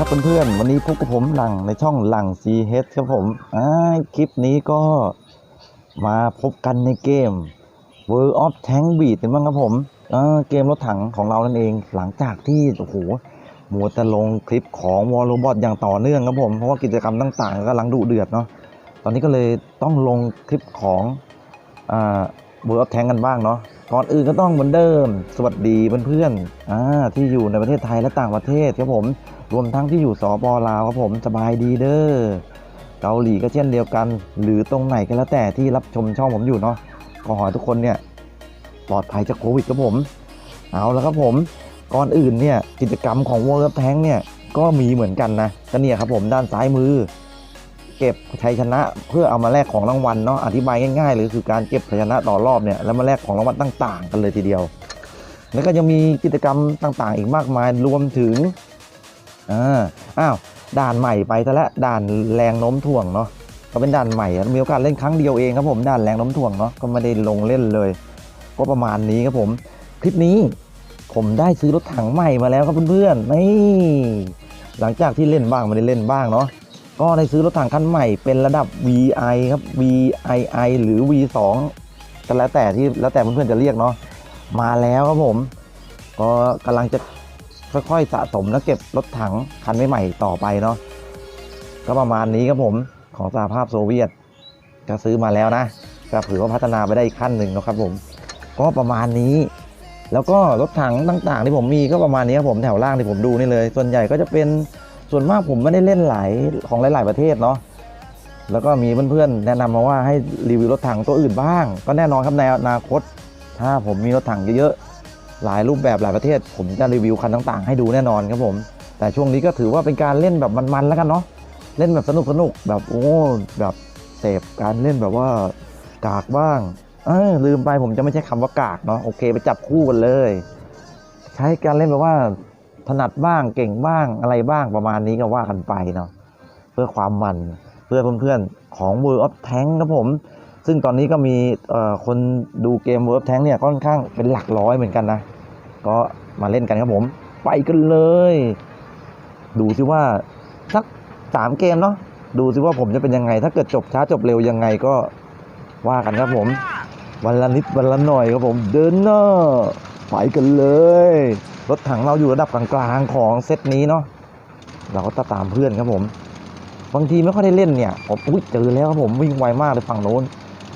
ครับเพื่อนๆ วันนี้พบกับผมหลังในช่องหลัง CH ครับผมอ่าคลิปนี้ก็มาพบกันในเกม World of Tank Beat กันบ้างครับผมอ่าเกมรถถังของเรานั่นเองหลังจากที่โอ้โหมัวแต่ลงคลิปของ War Robot อย่างต่อเนื่องครับผมเพราะว่ากิจกรรมต่างๆกำลังดุเดือดเนาะตอนนี้ก็เลยต้องลงคลิปของอ่า World of Tank กันบ้างเนาะก่อนอื่นก็ต้องเหมือนเดิม สวัสดีเพื่อนๆอ่าที่อยู่ในประเทศไทยและต่างประเทศครับผม รวมทั้งที่อยู่สปลาวครับผมสบายดีเด้อเกาหลีก็เช่นเดียวกัน หรือตรงไหนก็แล้วแต่ที่รับชมช่องผมอยู่เนาะขอให้ทุกคนเนี่ยปลอดภัยจากโควิดครับผม เอาแล้วครับผมก่อนอื่นเนี่ยกิจกรรมของ World of Tank เนี่ยก็มีเหมือนกันนะก็เนี่ยครับผมด้านซ้ายมือ เก็บชัยชนะเพื่อเอามาแลกของรางวัลเนาะอธิบายง่ายๆเลยคือการเก็บชัยชนะต่อรอบเนี่ยแล้วมาแลกของรางวัลต่าง ๆ กันเลยทีเดียว แล้วก็ยังมีกิจกรรมต่างๆ อีกมากมายรวมถึง อ่าอ้าวด่านใหม่ไปซะแล้วด่านแรงโน้มถ่วงเนาะก็เป็นด่านใหม่มีโอกาสเล่นครั้งเดียวเองครับผมด่านแรงโน้มถ่วงเนาะก็ไม่ได้ลงเล่นเลย ก็ประมาณนี้ครับผมคลิปนี้ผมได้ซื้อรถถังใหม่มาแล้วครับเพื่อนๆนี่หลังจากที่เล่นบ้างไม่ได้เล่นบ้างเนาะก็ได้ซื้อรถถังคันใหม่เป็นระดับ VI ครับ VII หรือ V2 ก็แล้วแต่ที่แล้วแต่เพื่อนๆจะเรียกเนาะมาแล้วครับผม ก็กำลังจะ ค่อยๆสะสมและเก็บรถถังคันใหม่ๆต่อไปเนาะก็ประมาณนี้ครับผมของสหภาพโซเวียตก็ซื้อมาแล้วนะก็ถือว่าพัฒนาไปได้อีกขั้นหนึ่งนะครับผม ก็ประมาณนี้ แล้วก็รถถังต่างๆ ที่ผมมีก็ประมาณนี้ครับผมแถวล่างที่ผมดูนี่เลย ส่วนใหญ่ก็จะเป็นส่วนมากผมไม่ได้เล่นหลายของหลาย ๆประเทศเนาะแล้วก็มีเพื่อนๆแนะนำมาว่าให้รีวิวรถถังตัวอื่นบ้าง ก็แน่นอนครับในอนาคต ถ้าผมมีรถถังเยอะๆ หลายรูปแบบหลายประเทศ ผมจะรีวิวคันต่างๆ ให้ดูแน่นอนครับผม แต่ช่วงนี้ก็ถือว่าเป็นการเล่นแบบมันๆแล้วกันเนาะเล่นแบบสนุกๆแบบโอ้แบบเสพการเล่นแบบว่ากากบ้างเออลืมไปผมจะไม่ใช้คำว่ากากเนาะโอเค ไปจับคู่กันเลย ใช้การเล่นแบบว่าถนัดบ้างเก่งบ้างอะไรบ้างประมาณนี้ก็ว่ากันไปเนาะเพื่อความมันเพื่อเพื่อนๆของ World of Tank ครับผม ซึ่งตอนนี้ก็มีคนดูเกม World of Tank เนี่ยค่อนข้างเป็นหลักร้อยเหมือนกันนะ ก็มาเล่นกันครับผม ไปกันเลย ดูซิว่าสักสามเกมเนาะดูซิว่าผมจะเป็นยังไง ถ้าเกิดจบช้าจบเร็วยังไงก็ว่ากันครับผม วันละนิดวันละหน่อยครับผม เดินหน้าไปกันเลย รถถังเราอยู่ระดับกลางๆของเซตนี้เนาะเราก็ตามเพื่อนครับผม บางทีไม่ค่อยได้เล่นเนี่ยผมอุ้ยเจอแล้วครับผมวิ่งไวมากเลยฝั่งโน้น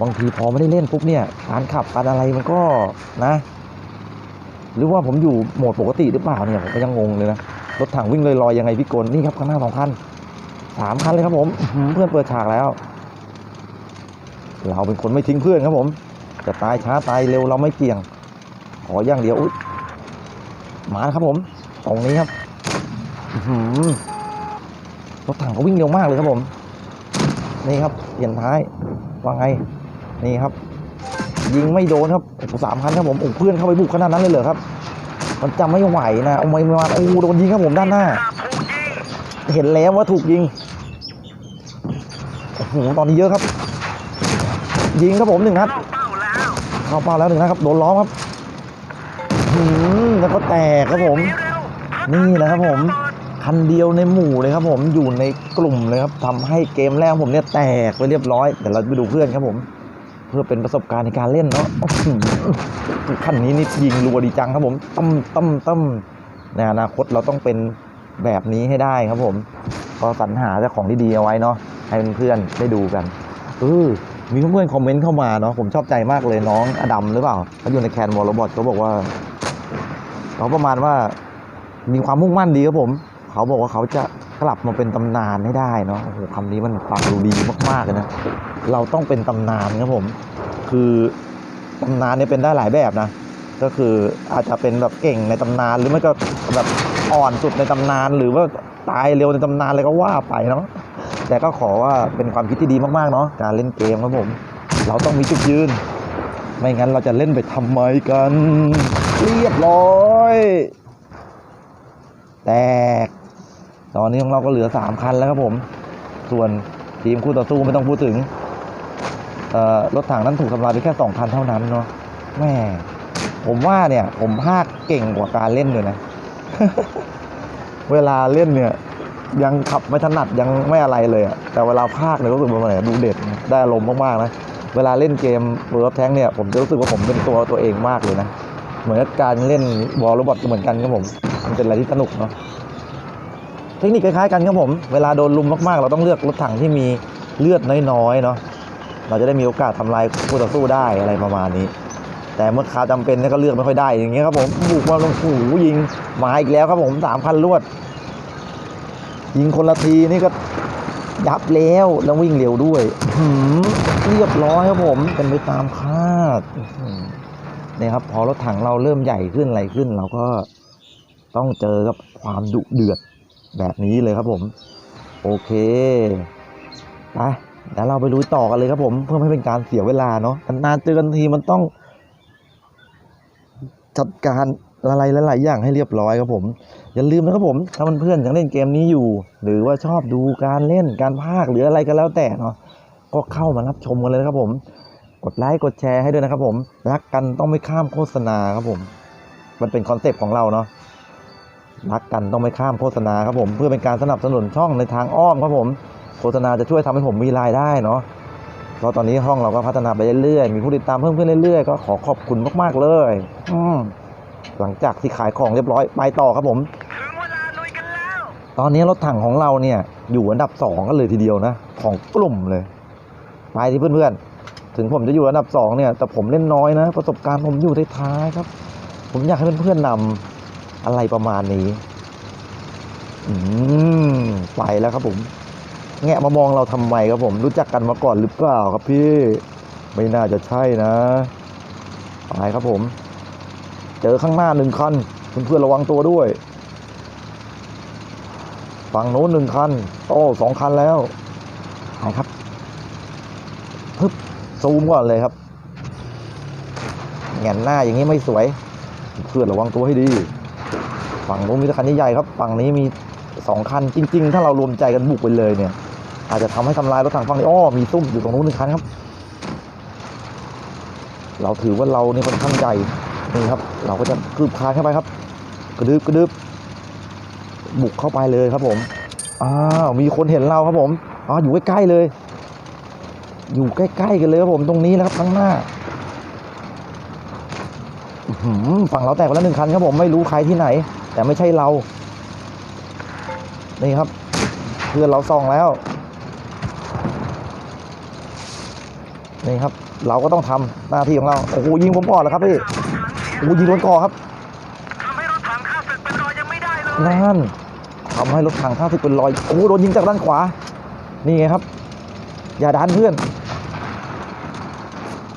บางทีพอไม่ได้เล่นปุ๊บเนี่ยการขับการอะไรมันก็นะ หรือว่าผมอยู่โหมดปกติหรือเปล่าเนี่ยผมก็ยังงงเลยนะรถถังวิ่งลอยๆยังไงพี่กลนี่ครับข้างหน้าสองคันสามคันเลยครับผมเพื่อนเปิดฉากแล้วเราเป็นคนไม่ทิ้งเพื่อนครับผม จะตายช้าตายเร็วเราไม่เกี่ยง ขออย่างเดียวอุ๊ยมาครับผมตรงนี้ครับรถถังเขาวิ่งเร็วมากเลยครับผม นี่ครับเปลี่ยนท้ายว่าไง นี่ครับ ยิงไม่โดนครับโอ้โหสามคันครับผมโอ้เพื่อนเข้าไปบุกขนาดนั้นเลยเหรอครับ มันจำไม่ไหวนะเอาไม่มาโอ้โดนยิงครับผมด้านหน้า เห็นแล้วว่าถูกยิงโอ้โหตอนนี้เยอะครับ ยิงครับผมหนึ่งนัดเข้าเป้าแล้วหนึ่งนะครับโดนล้อมครับหืมแล้วก็แตกครับผม นี่นะครับผมคันเดียวในหมู่เลยครับผมอยู่ในกลุ่มเลยครับทำให้เกมแรกผมเนี่ยแตกไปเรียบร้อยเดี๋ยวเราไปดูเพื่อนครับผม พื่อเป็นประสบการณ์ในการเล่นเนาะอื้นนี้นี่ยิงรัวดีจังครับผมตั้มตั้มตั้มในอนาคตเราต้องเป็นแบบนี้ให้ได้ครับผม ก็สรรหาเจ้าของที่ดีเอาไว้เนาะให้เพื่อนๆได้ดูกันเออมีเพื่อนๆคอมเมนต์เข้ามาเนาะผมชอบใจมากเลยน้องอดัมหรือเปล่าเขาอยู่ในแคนวอลโรบอทเขาบอกว่าเขาประมาณว่ามีความมุ่งมั่นดีครับผม เขาบอกว่าเขาจะกลับมาเป็นตำนานให้ได้เนาะโอ้โหคำนี้มันฟังดูดีมากๆเลยนะ เราต้องเป็นตำนานครับผม คือตำนานเนี่ยเป็นได้หลายแบบนะ ก็คืออาจจะเป็นแบบเก่งในตำนาน หรือไม่ก็แบบอ่อนสุดในตำนาน หรือว่าตายเร็วในตำนานอะไรก็ว่าไปเนาะแต่ก็ขอว่าเป็นความคิดที่ดีมากๆเนาะการเล่นเกมครับผม เราต้องมีจุดยืน ไม่งั้นเราจะเล่นไปทำไมกัน เรียบร้อยแตกตอนนี้ของเราก็เหลือสามคันแล้วครับผม ส่วนทีมคู่ต่อสู้ไม่ต้องพูดถึง รถถังนั้นถูกทำลายไปแค่สองคันเท่านั้นเนาะแม่ผมว่าเนี่ย ผมภาคเก่งกว่าการเล่นเลยนะ เวลาเล่นเนี่ย ยังขับไม่ถนัดยังไม่อะไรเลยอะแต่เวลาพากเนี่ยรู้สึกว่ามันดูเด็ดได้อารมณ์มากๆนะเวลาเล่นเกมเวิร์ฟแท้งเนี่ยผมจะรู้สึกว่าผมเป็นตัวตัวเองมากเลยนะ เหมือนกับการเล่นบอลโรบอทก็เหมือนกันครับผม มันเป็นอะไรที่สนุกเนาะเทคนิคคล้ายๆกันครับผม เวลาโดนลุมมากๆ เราต้องเลือกรถถังที่มีเลือดน้อยๆเนาะ เราจะได้มีโอกาสทำลายคู่ต่อสู้ได้อะไรประมาณนี้ แต่เมื่อคาวจำเป็นนี่ก็เลือกไม่ค่อยได้อย่างเงี้ยครับผมบุกมาลงหูยิงมาอีกแล้วครับผมสามพันลวด ยิงคนละทีนี่ก็ยับแล้วแล้ววิ่งเร็วด้วยหืมเรียบร้อยครับผมเป็นไปตามคาดนี่ยครับ พอรถถังเราเริ่มใหญ่ขึ้นอะไรขึ้น เราก็ต้องเจอกับความดุเดือดแบบนี้เลยครับผม โอเคไป เดี๋ยวเราไปลุยต่อกันเลยครับผมเพื่อไม่เป็นการเสียเวลาเนาะนานเจอกันทีมันต้อง จัดการอะไรหลายๆอย่างให้เรียบร้อยครับผม อย่าลืมนะครับผม ถ้าเพื่อนๆยังเล่นเกมนี้อยู่ หรือว่าชอบดูการเล่นการพากหรืออะไรก็แล้วแต่เนาะก็เข้ามารับชมกันเลยนะครับผม กดไลค์กดแชร์ให้ด้วยนะครับผมรักกันต้องไม่ข้ามโฆษณาครับผม มันเป็นคอนเซปต์ของเราเนาะรักกันต้องไม่ข้ามโฆษณาครับผม เพื่อเป็นการสนับสนุนช่องในทางอ้อมครับผม โฆษณาจะช่วยทำให้ผมมีรายได้เนาะเพราะตอนนี้ห้องเราก็พัฒนาไปเรื่อยๆมีผู้ติดตามเพิ่มขึ้นเรื่อยๆก็ขอขอบคุณมากๆเลย อืมหลังจากที่ขายของเรียบร้อยไปต่อครับผมถึงเวลาลุยกันแล้วตอนนี้รถถังของเราเนี่ย อยู่อันดับสองกันเลยทีเดียวนะของกลุ่มเลยไปที่เพื่อนๆ ถึงผมจะอยู่อันดับสองเนี่ย แต่ผมเล่นน้อยนะ ประสบการณ์ผมอยู่ท้ายๆครับ ผมอยากให้เพื่อนๆนำอะไรประมาณนี้ อืม ไปแล้วครับผม แงะมามองเราทำไมครับผมรู้จักกันมาก่อนหรือเปล่าครับพี่ไม่น่าจะใช่นะไปครับผม เจอข้างหน้าหนึ่งคันเพื่อนๆระวังตัวด้วยฝั่งโน้นหนึ่งคัน โอ้สองคันแล้วหายครับพึบซูมก่อนเลยครับแงนหน้าอย่างนี้ไม่สวย เพื่อนระวังตัวให้ดี ฝั่งโน้นมีต่คันใหญ่ๆครับ ฝั่งนี้มีสองคันจริง ๆ ถ้าเรารวมใจกันบุกไปเลยเนี่ย อาจจะทำให้ทำลายรถถังฝั่งนี้อ้อมีซุ่มอยู่ตรงนู้นหนึ่งคันครับ เราถือว่าเราเนี่ยค่อนข้างใหญ่นี่ครับ เราก็จะคืบคานเข้าไปครับ กระดึบกระดึบบุกเข้าไปเลยครับผมอ้าวมีคนเห็นเราครับผมอ๋ออยู่ใกล้ๆเลย อยู่ใกล้ๆกันเลยครับผมตรงนี้นะครับข้างหน้าฝั่งเราแตกไปแล้วหนึ่งคันครับผมไม่รู้ใครที่ไหน แต่ไม่ใช่เรา นี่ครับ เพื่อนเราส่องแล้ว นี่ครับ เราก็ต้องทำหน้าที่ของเราโอ้โหยิงผมก่อนแล้วครับพี่โอ้โหยิงโดนก่อครับทำให้รถถังข้าศึกเป็นรอยยังไม่ได้เลยนั่นทำให้รถถังข้าศึกเป็นรอยโอ้โหโดนยิงจากด้านขวา นี่ไงครับ อย่าดันเพื่อน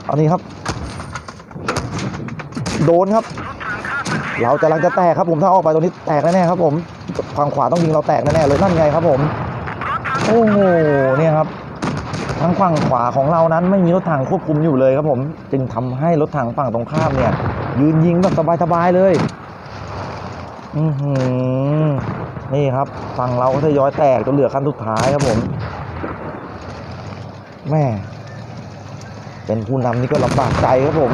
เอานี้ครับ โดนครับรถถังข้าศึกเราจะลังจะแตกครับผมถ้าออกไปตรงนี้แตกแน่ๆครับ ผมฝั่งขวาต้องยิงเราแตกแน่ๆเลยนั่นไงครับผมรถถังโอ้โหเนี่ยครับ ทางฝั่งขวาของเรานั้นไม่มีรถถังควบคุมอยู่เลยครับผม จึงทำให้รถถังฝั่งตรงข้ามเนี่ย ยืนยิงแบบสบายๆเลย อือหือนี่ครับ ฝั่งเราก็ทยอยแตกจนเหลือคันสุดท้ายครับผมแม่เป็นผู้นำนี่ก็ลำบากใจครับผม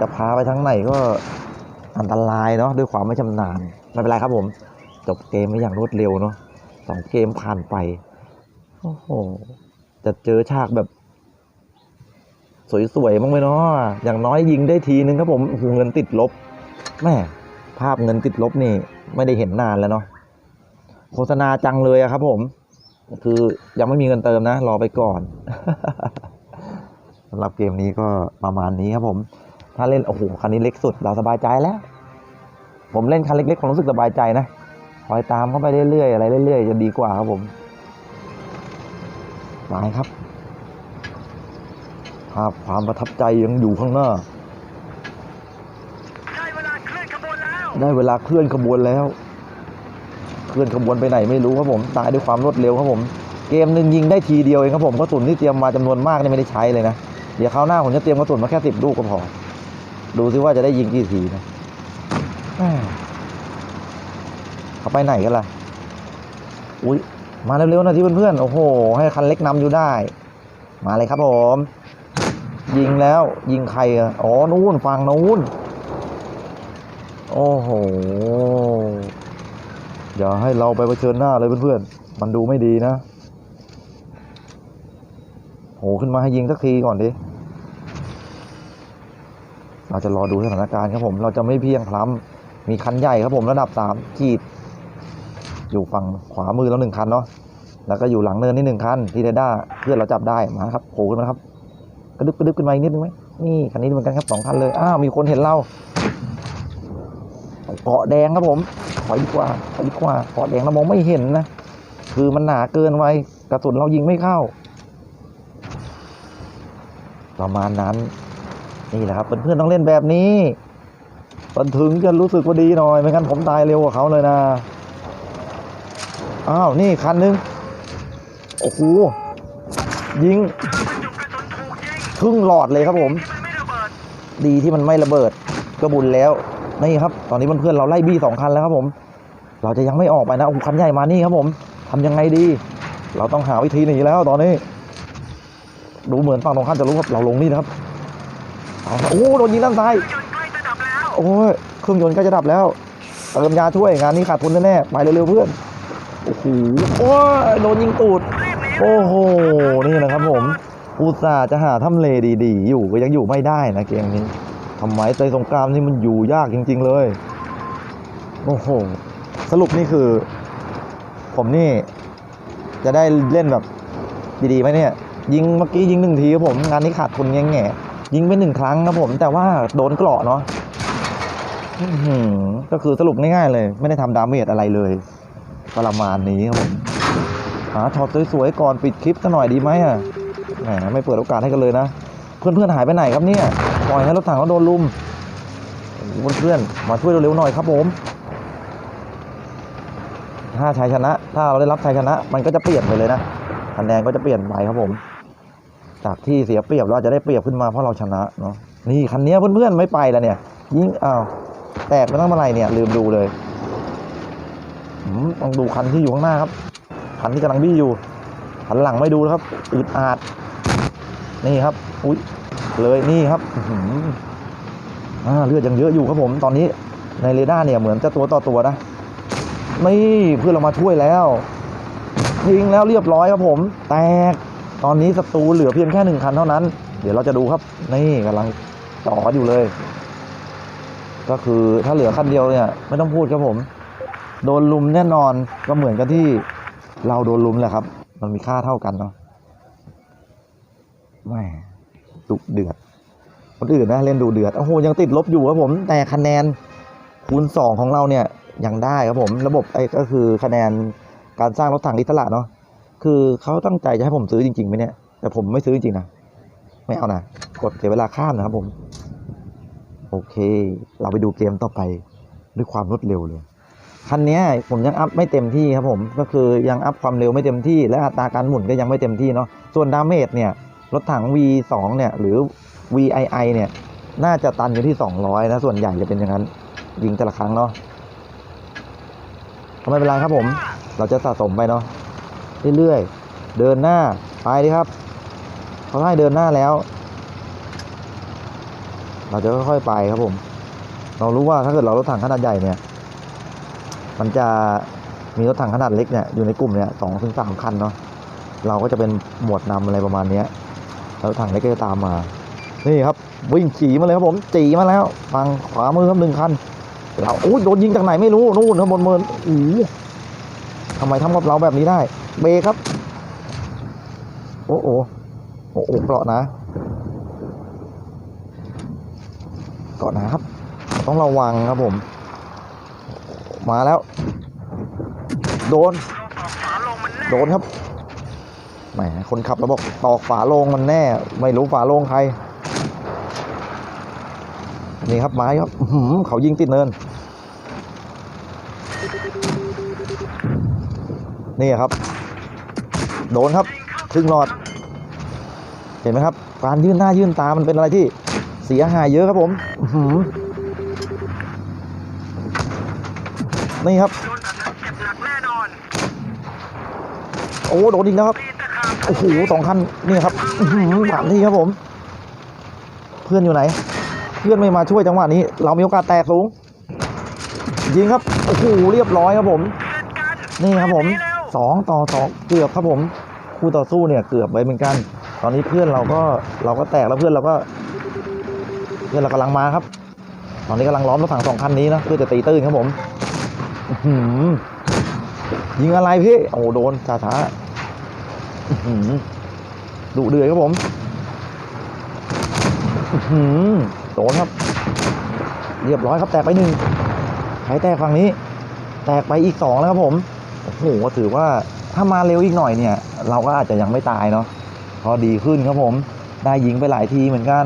จะพาไปทางไหนก็อันตรายเนาะด้วยความไม่ชำนาญไม่เป็นไรครับผม จบเกมไม่อย่างรวดเร็วเนาะสองเกมผ่านไป โอ้โห จะเจอฉากแบบ สวยๆบ้างไหมเนาะอย่างน้อยยิงได้ทีนึงครับผมโอ้โหเงินติดลบแม่ภาพเงินติดลบนี่ ไม่ได้เห็นนานแล้วเนาะโฆษณาจังเลยอะครับ ผม คือยังไม่มีเงินเติมนะ รอไปก่อนสำหรับเกมนี้ก็ประมาณนี้ครับผม ถ้าเล่นโอ้โหคันนี้เล็กสุดเราสบายใจแล้ว ผมเล่นคันเล็กๆผมรู้สึกสบายใจนะคอยตามเข้าไปเรื่อยๆอะไรเรื่อยๆจะดีกว่าครับผม มาครับ ภาพความประทับใจยังอยู่ข้างหน้า ได้เวลาเคลื่อนขบวนแล้ว ได้เวลาเคลื่อนขบวนแล้ว เคลื่อนขบวนไปไหนไม่รู้ครับผมตายด้วยความรวดเร็วครับผม เกมหนึ่งยิงได้ทีเดียวเองครับผมกระสุนที่เตรียมมาจำนวนมากนี่ไม่ได้ใช้เลยนะ เดี๋ยวคราวหน้าผมจะเตรียมกระสุนมาแค่สิบลูกก็พอ ดูซิว่าจะได้ยิงกี่ทีนะแม่เขาไปไหนกันล่ะ อุ้ย มาเร็วๆนะที่เพื่อนๆ โอ้โห ให้คันเล็กนำอยู่ได้ มาเลยครับผม ยิงแล้วยิงใครอะอ๋อ นู้นฝั่งนู้น โอ้โห อย่าให้เราไปเผชิญหน้าเลยเพื่อนๆ มันดูไม่ดีนะ โห ขึ้นมาให้ยิงสักทีก่อนดิ เราจะรอดูสถานการณ์ครับผม เราจะไม่เพียงพล้ำมีคันใหญ่ครับผมระดับสามขีด อยู่ฝั่งขวามือแล้วหนึ่งคันเนาะแล้วก็อยู่หลังเนินนี่หนึ่งคันที่เรดาเพื่อนเราจับได้มาครับโผล่ขึ้นมาครับกระดึบกระดึบขึ้นมาอีกนิดนึงไหมนี่คันนี้เหมือนกันครับสองคันเลยอ้าวมีคนเห็นเราเกาะแดงครับผมถอยดีกว่าถอยดีกว่าเกาะแดงเรามองไม่เห็นนะคือมันหนาเกินไปกระสุนเรายิงไม่เข้า ประมาณนั้นนี่แหละครับเพื่อนๆต้องเล่นแบบนี้มันถึงจะรู้สึกว่าดีหน่อยไม่งั้นผมตายเร็วกว่าเขาเลยนะ อ้าว นี่คันหนึง โอ้โห ยิงครึ่งหลอดเลยครับผม ดีที่มันไม่ระเบิดก็บุญแล้ว นี่ครับ ตอนนี้เพื่อนๆเราไล่บี้สองคันแล้วครับผม เราจะยังไม่ออกไปนะโอ้คันใหญ่มานี่ครับผมทำยังไงดี เราต้องหาวิธีหนีแล้วตอนนี้ ดูเหมือนฝั่งตรงข้ามจะรู้ครับเราลงนี่นะครับโอ้โหโดนยิงด้านซ้ายโอ้ยเครื่องยนต์กล้จะดับแล้วเติมยาช่วยงานนี้ขาดทุนแน่ๆไปเร็วๆเพื่อน โอ้โหโอ้โดนยิงตูด โอ้โห นี่นะครับผม อุตส่าห์จะหาทำเลดีๆ อยู่ก็ยังอยู่ไม่ได้นะเกมนี้ทำไมใจสงครามนี่มันอยู่ยากจริง ๆ เลย โอ้โห สรุปนี่คือ ผมนี่ จะได้เล่นแบบดีๆไหมเนี่ย ยิงเมื่อกี้ยิงหนึ่งทีครับผม งานนี้ขาดทุนแง่ๆยิงไปหนึ่งครั้งครับผม แต่ว่าโดนเกราะเนาะก็คือสรุปง่ายๆเลย ไม่ได้ทำดาเมจอะไรเลย ประมาณนี้ครับผมหาช็อตสวยๆก่อนปิดคลิปสักหน่อยดีไหมอะแหมไม่เปิดโอกาสให้กันเลยนะ เพื่อนๆหายไปไหนครับเนี่ยปล่อยให้รถถังเขาโดนลุมเพื่อนๆมาช่วยเร็วๆหน่อยครับผมถ้าชัยชนะ ถ้าเราได้รับชัยชนะ มันก็จะเปลี่ยนไปเลยนะคะแนนก็จะเปลี่ยนไปครับผม จากที่เสียเปรียบเราจะได้เปรียบขึ้นมาเพราะเราชนะเนาะนี่คันนี้เพื่อนๆไม่ไปแล้วเนี่ย ยิ่งอ้าวแตกไปตั้งเมื่อไรเนี่ยลืมดูเลย ต้องดูคันที่อยู่ข้างหน้าครับ คันที่กำลังบี้อยู่หันหลังไม่ดูนะครับอึดอาด นี่ครับ อุ้ยเลยนี่ครับอืมอ่าเลือดยังเยอะอยู่ครับผม ตอนนี้ในเรดาร์เนี่ยเหมือนจะตัวต่อตัวนะนี่เพื่อนเรามาช่วยแล้วยิงแล้วเรียบร้อยครับผม แตกตอนนี้ศัตรูเหลือเพียงแค่หนึ่งคันเท่านั้น เดี๋ยวเราจะดูครับ นี่กำลังต่ออยู่เลย ก็คือถ้าเหลือคันเดียวเนี่ย ไม่ต้องพูดครับผม โดนลุมแน่นอนก็เหมือนกับที่เราโดนลุมแหละครับ มันมีค่าเท่ากันเนาะแม่ดุเดือดคนอื่นนะเล่นดูเดือดโอ้โหยังติดลบอยู่ครับผม แต่คะแนนคูณสองของเราเนี่ยยังได้ครับผมระบบไอ้ก็คือคะแนนการสร้างรถถังอิสระเนาะคือเขาตั้งใจจะให้ผมซื้อจริงๆไหมเนี่ยแต่ผมไม่ซื้อจริงนะไม่เอานะกดเสียเวลาข้ามนะครับผม โอเค เราไปดูเกมต่อไปด้วยความรวดเร็วเลย คันนี้ผมยังอัพไม่เต็มที่ครับผมก็คือยังอัพความเร็วไม่เต็มที่ และอัตราการหมุนก็ยังไม่เต็มที่เนาะส่วนดาเมจเนี่ยรถถัง V2 เนี่ยหรือ VII เนี่ยน่าจะตันอยู่ที่ 200 นะส่วนใหญ่จะเป็นอย่างนั้น ยิงแต่ละครั้งเนาะก็ไม่เป็นไรครับผม เราจะสะสมไปเนาะเรื่อยๆ เดินหน้า ไปดิครับเขาให้เดินหน้าแล้ว เราจะค่อยๆไปครับผม เรารู้ว่าถ้าเกิดเรารถถังขนาดใหญ่เนี่ย มันจะมีรถถังขนาดเล็กเนี่ยอยู่ในกลุ่มเนี่ยสองถึงสามคันเนาะเราก็จะเป็นหมวดนำอะไรประมาณเนี้ยแล้วรถถังเล็กก็จะตามมา นี่ครับวิ่งขี่มาเลยครับผมจีมาแล้วฝั่งขวามือครับหนึ่งคันเราโอ้ยโดนยิงจากไหนไม่รู้นู่นข้างบนเมินโอ้โหทำไมทำกับเราแบบนี้ได้ เบรครับ โอ้โหโอ้โหเปราะนะเกาะนะครับ ต้องระวังครับผม มาแล้ว โดน โดนครับแหมคนขับเราบอกตอกฝาโลงมันแน่ ไม่รู้ฝาโลงใคร นี่ครับไม้ครับเขายิงติดเนิน นี่ครับ โดนครับครึ่งหลอด เห็นไหมครับ การยื่นหน้ายื่นตามันเป็นอะไรที่เสียหายเยอะครับผม อื้อหือ นี่ครับโดนแบบนั้นเจ็บหนักแน่นอนโอ้โดนอีกแล้วครับตีตะขาบโอ้โหสองคันนี่ครับอื้อหือสามที่ครับผม เพื่อนอยู่ไหน เพื่อนไม่มาช่วยจังหวะนี้ เรามีโอกาสแตกสูง ยิงครับโอ้โหเรียบร้อยครับผมนี่ครับผมหนีเร็วสองต่อสองเกือบครับผมคู่ต่อสู้เนี่ยเกือบไปเหมือนกัน ตอนนี้เพื่อนเราก็เราก็แตกแล้วเพื่อนเราก็ เพื่อนเรากำลังมาครับ ตอนนี้กำลังล้อมรถถังสองคันนี้นะเพื่อจะตีตื้นครับผมอื้อหือ ยิงอะไรพี่โอ้โหโดนช้าช้าดุเดือดครับผมโดนครับ เรียบร้อยครับ แตกไปหนึ่งใครแตกฝั่งนี้ แตกไปอีกสองแล้วครับผมโอ้โหถือว่าถ้ามาเร็วอีกหน่อยเนี่ย เราก็อาจจะยังไม่ตายเนาะพอดีขึ้นครับผม ได้ยิงไปหลายทีเหมือนกัน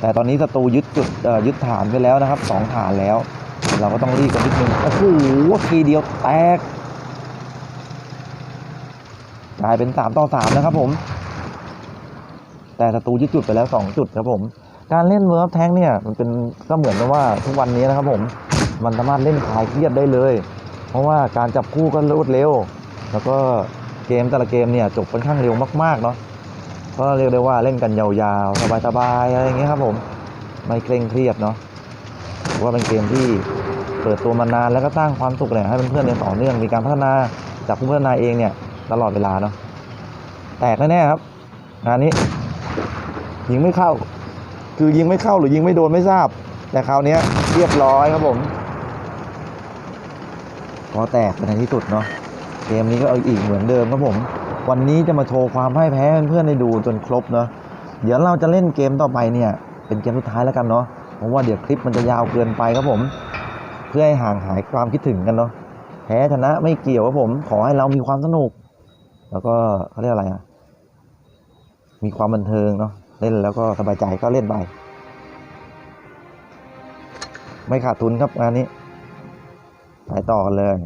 แต่ตอนนี้ศัตรูยึดจุดยึดฐานไปแล้วนะครับสองฐานแล้ว เราก็ต้องรีบกันนิดนึงโอ้โหทีเดียวแตกกลายเป็นสามต่อสามนะครับผม แต่ศัตรูยึดจุดไปแล้วสองจุดครับผม การเล่นเวิร์ฟแท้งเนี่ยมันเป็นก็เหมือนกับว่าทุกวันนี้นะครับผม มันสามารถเล่นคลายเครียดได้เลย เพราะว่าการจับคู่ก็รวดเร็ว แล้วก็เกมแต่ละเกมเนี่ยจบค่อนข้างเร็วมากๆเนาะก็เรียกได้ว่าเล่นกันยาวๆ สบายๆ อะไรอย่างเงี้ยครับผม ไม่เคร่งเครียดเนาะว่าเป็นเกมที่ เปิดตัวมานานแล้วก็สร้างความสุขเนี่ยให้เพื่อนๆเนี่ยต่อเนื่องมีการพัฒนาจากผู้พัฒนาเองเนี่ยตลอดเวลาเนาะแตกแน่ๆครับ งานนี้ ยิงไม่เข้า คือยิงไม่เข้าหรือยิงไม่โดนไม่ทราบ แต่คราวนี้เรียบร้อยครับผมพอแตกไปในที่สุดเนาะเกมนี้ก็เอาอีกเหมือนเดิมครับผม วันนี้จะมาโชว์ความพ่ายแพ้เพื่อนๆได้ดูจนครบเนาะเดี๋ยวเราจะเล่นเกมต่อไปเนี่ย เป็นเกมสุดท้ายแล้วกันเนาะเพราะว่าเดี๋ยวคลิปมันจะยาวเกินไปครับผม เพื่อให้ห่างหายความคิดถึงกันเนาะแพ้ชนะไม่เกี่ยวครับผม ขอให้เรามีความสนุก แล้วก็เขาเรียกอะไรอะมีความบันเทิงเนาะเล่นแล้วก็สบายใจก็เล่นไปไม่ขาดทุนครับงานนี้ไปต่อกันเลย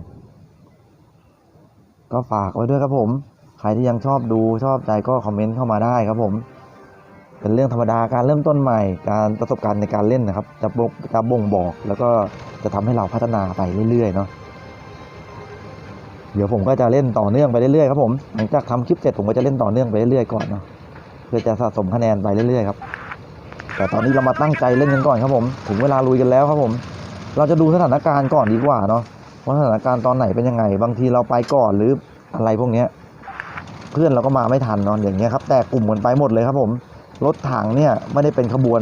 ก็ฝากไว้ด้วยครับผม ใครที่ยังชอบดูชอบใจก็คอมเมนต์เข้ามาได้ครับผม เป็นเรื่องธรรมดาการเริ่มต้นใหม่ การประสบการณ์ในการเล่นนะครับ จะบกจะบ่งบอก แล้วก็จะทำให้เราพัฒนาไปเรื่อยๆเนาะเดี๋ยวผมก็จะเล่นต่อเนื่องไปเรื่อยๆครับผมหลังจากทำคลิปเสร็จผมก็จะเล่นต่อเนื่องไปเรื่อยๆก่อนเนาะเพื่อจะสะสมคะแนนไปเรื่อยๆครับแต่ตอนนี้เรามาตั้งใจเล่นกันก่อนครับผมถึงเวลาลุยกันแล้วครับผม เราจะดูสถานการณ์ก่อนดีกว่าเนาะว่าสถานการณ์ตอนไหนเป็นยังไง บางทีเราไปก่อนหรืออะไรพวกเนี้ย เพื่อนเราก็มาไม่ทันเนอนอย่างเงี้ยครับ แต่กลุ่มกันไปหมดเลยครับผม รถถังเนี่ยไม่ได้เป็นขบวน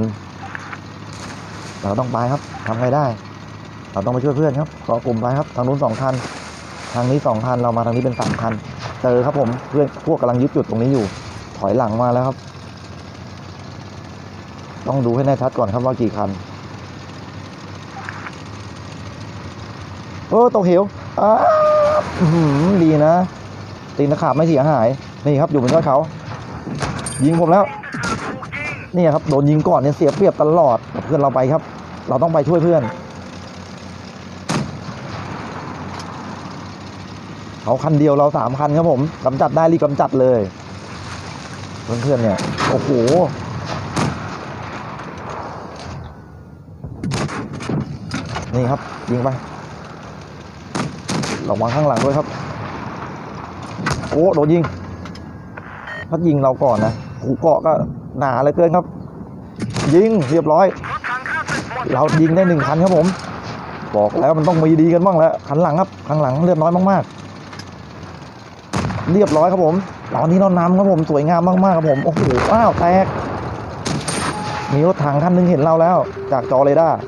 เราต้องไปครับทำไงได้ เราต้องไปช่วยเพื่อนครับก็กลุ่มไปครับทางนู้นสองคันทางนี้สองคันเรามาทางนี้เป็นสามคันเจอครับผมเพื่อนพวกกำลังยึดจุดตรงนี้อยู่ ถอยหลังมาแล้วครับ ต้องดูให้แน่ชัดก่อนครับว่ากี่คันโอ้ตกเหวอ้าดีนะ ตีนตะขาบไม่เสียหาย นี่ครับอยู่บนยอดเขา ยิงผมแล้ว นี่ครับโดนยิงก่อนเนี่ยเสียเปรียบตลอดเพื่อนเราไปครับ เราต้องไปช่วยเพื่อนเขาคันเดียวเราสามคันครับผมกำจัดได้รีบกำจัดเลย เพื่อนๆเนี่ยโอ้โหนี่ครับยิงไประวังข้างหลังด้วยครับ โอ้โดนยิงพัดยิงเราก่อนนะหูเกาะก็ หนาเหลือเกินครับ ยิงเรียบร้อย เรายิงได้หนึ่งคันครับผม บอกแล้วมันต้องมีดีกันบ้างแล้วคันหลังครับคันหลังเลือดน้อยมากๆ เรียบร้อยครับผมตอนนี้เรานำครับผมสวยงามมากๆครับผมโอ้โหอ้าวแตกมีรถถังคันหนึงเห็นเราแล้ว จากจอเรดาร์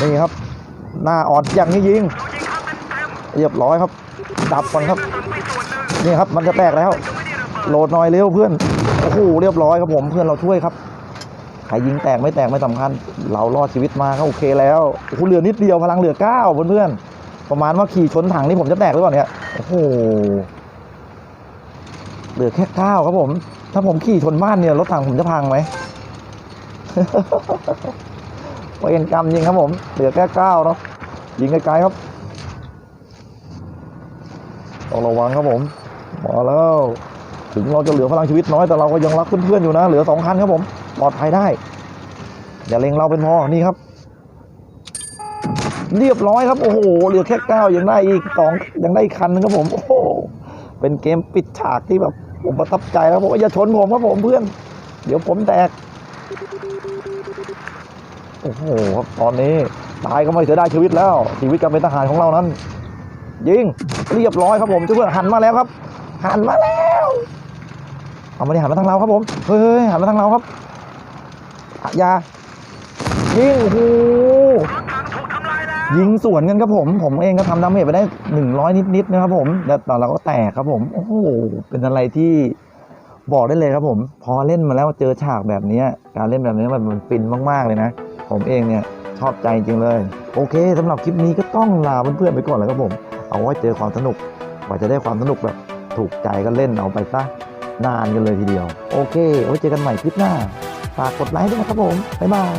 นี่ครับ หน้าอ่อนอย่างนี้ยิง เรียบร้อยครับ ดับก่อนครับ นี่ครับมันจะแตกแล้ว โหลดหน่อยเร็วเพื่อน อ้โหเรียบร้อยครับผมเพื่อนเราช่วยครับใครยิงแตกไม่แตกไม่สำคัญ เรารอดชีวิตมาก็โอเคแล้วโอ้โหเหลือนิดเดียวพลังเหลือเก้าเพื่อนๆประมาณว่าขี่ชนถังนี่ผมจะแตกหรือเปล่าเนี่ยโอ้โหเหลือแค่เก้าครับผม ถ้าผมขี่ชนบ้านเนี่ยรถถังผมจะพังไหมเวรกรรมยิงครับผม เหลือแค่เก้าเนาะยิงไกลๆครับต้องระวังครับผมมาแล้ว ถึงเราจะเหลือพลังชีวิตน้อยแต่เราก็ยังรักเพื่อนๆอยู่นะ เหลือสองคันครับผมปลอดภัยได้ อย่าเล็งเราเป็นพอนี่ครับ เรียบร้อยครับ โอ้โหเหลือแค่เก้ายังได้อีกสองยังได้อีกคันนึงครับผม โอ้โหเป็นเกมปิดฉากที่แบบผมประทับใจแล้วผมว่าอย่าชนผมครับผมเพื่อน เดี๋ยวผมแตกโอ้โหครับตอนนี้ตายก็ไม่เสียไดายชีวิตแล้ว ชีวิตการเป็นทหารของเรานั้น ยิงเรียบร้อยครับผมเพื่อนหันมาแล้วครับ หันมาแล้วเอามาดิหันมาทางเราครับผมเฮ้ยหันมาทางเราครับอะอยายิงโอ้โหรถถังถูกทำลายแล้วยิงสวนกันครับผม ผมเองก็ทำดาเมจไปได้หนึ่งร้อยนิดๆนะครับผมแล้วตอนเราก็แตกครับผม โอ้โหเป็นอะไรที่บอกได้เลยครับผม พอเล่นมาแล้วเจอฉากแบบเนี้ยการเล่นแบบนี้มันมันฟินมากๆเลยนะ ผมเองเนี่ยชอบใจจริงเลย โอเคสำหรับคลิปนี้ก็ต้องลาเพื่อนๆไปก่อนแล้วครับผม เอาไว้เจอความสนุกกว่าจะได้ความสนุกแบบ ถูกใจก็เล่นเอาไปซะนานกันเลยทีเดียว โอเคไว้เจอกันใหม่คลิปหน้า ฝากกดไลค์ด้วยนะครับผม บ๊ายบาย